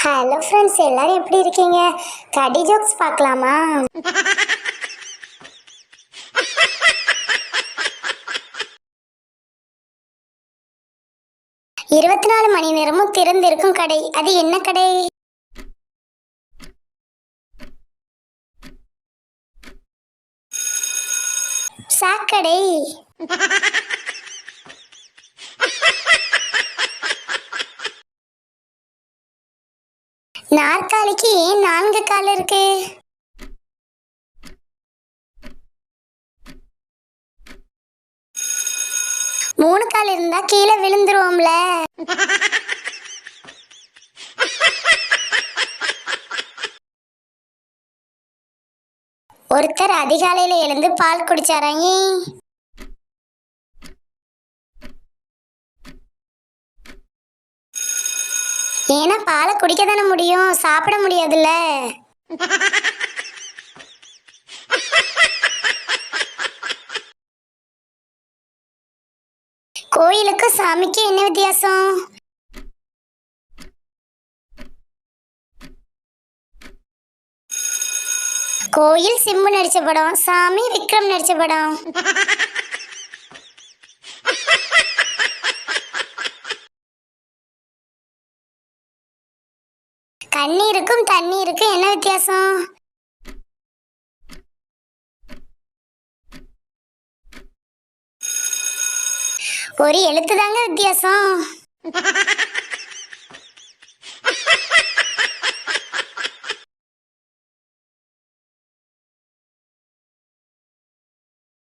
Hello friends எல்லாரும் எப்படி இருக்கீங்க? கடி ஜோக்ஸ் பார்க்கலாமா? இருபத்தி நாலு மணி நேரமும் திறந்திருக்கும் கடை. அது என்ன கடை? சாக்கடை. நாற்காலிக்கு ஏன் நான்கு கால் இருக்கு. மூணு கால் இருந்தா கீழே விழுந்துருவோம்ல. ஒருத்தர் அதிகாலையில எழுந்து பால் குடிச்சாராங்க ஏன்னா பாலை குடிக்க தானே முடியும். சாப்பிட முடியாதுல்ல. கோயிலுக்கு சாமிக்கு என்ன வித்தியாசம்? கோயில் சிம்பு நடிச்ச படம் சாமி விக்ரம் நடிச்ச படம். கண்ணீருக்கும் தண்ணீருக்கும் என்ன வித்தியாசம்? ஒரு எழுத்து தாங்க வித்தியாசம்.